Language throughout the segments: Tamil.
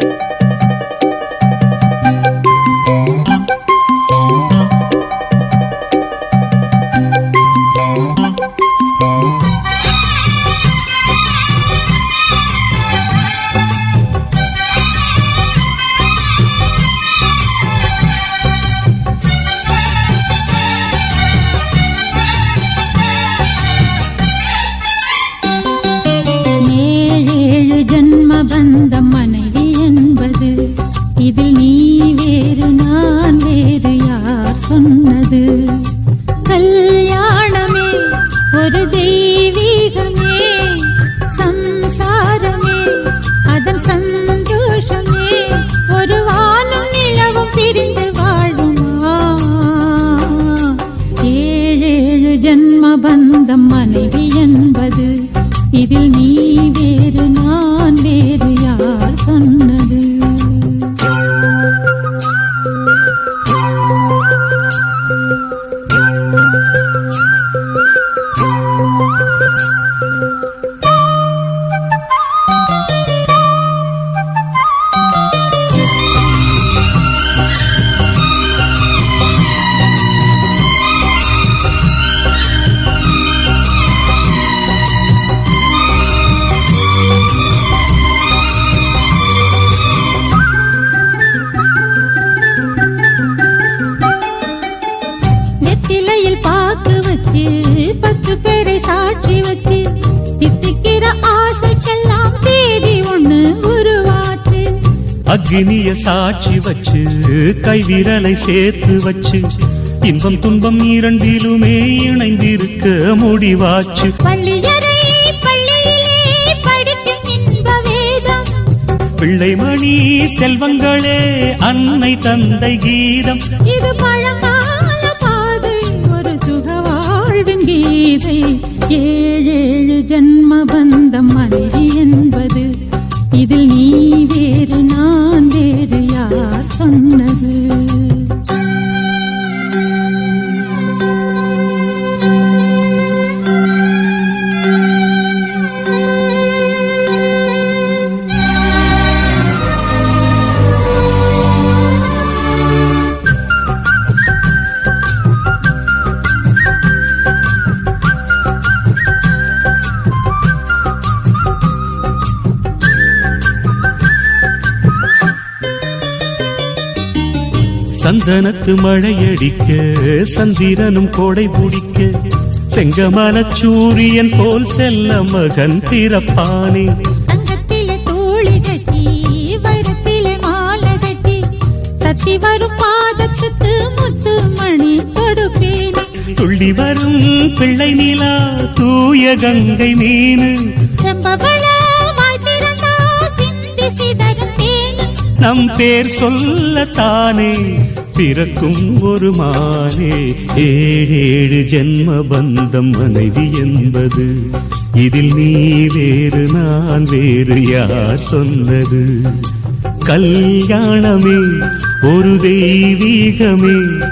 ஏழேழு பந்தம் மனைவி என்பது. இதில் நீ வேறு நெத்திலையில் பாக்கு வச்சு பத்து பேரை சாட்சி வச்சு தித்திக்கிற ஆசைக்கெல்லாம் தேதி ஒண்ணு உருவாச்சு. அக்னிய சாட்சி வச்சு கைவிரலை சேர்த்து வச்சு இன்பம் துன்பம் இரண்டிலுமே இணைந்திருக்க முடிவாச்சு. பிள்ளைமணி செல்வங்களே அன்னை தந்தை கீதம். இது பழங்கால ஏழேழு ஜென்ம பந்தம் சந்தனத்து மழையடிக்க சந்திரனும் கோடை பிடிக்க செங்கமல சூரியன் போல் செல்ல மகன் பிறப்பானே. வரும் பாதத்துக்கு முத்து மணி கொடுப்பேனே. துள்ளி வரும் பிள்ளை நிலா தூய கங்கை மீனு. செம்பவள நம் பேர் சொல்லத்தானே பிறக்கும் ஒரு மானே. ஏழேழு ஜென்ம பந்தம் மனைவி என்பது. இதில் நீ வேறு நான் வேறு யார் சொன்னது? கல்யாணமே ஒரு தெய்வீகமே.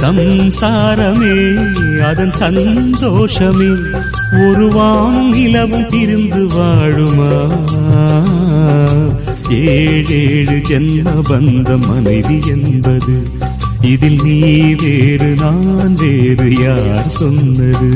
சம்சாரமே அதன் சந்தோஷமே. ஒரு வானும் நிலவும் பிரிந்து வாழுமா? ஏழேழு ஜென்ம வந்த மனைவி என்பது? இதில் நீ வேறு நான் வேறு யார் சொன்னது?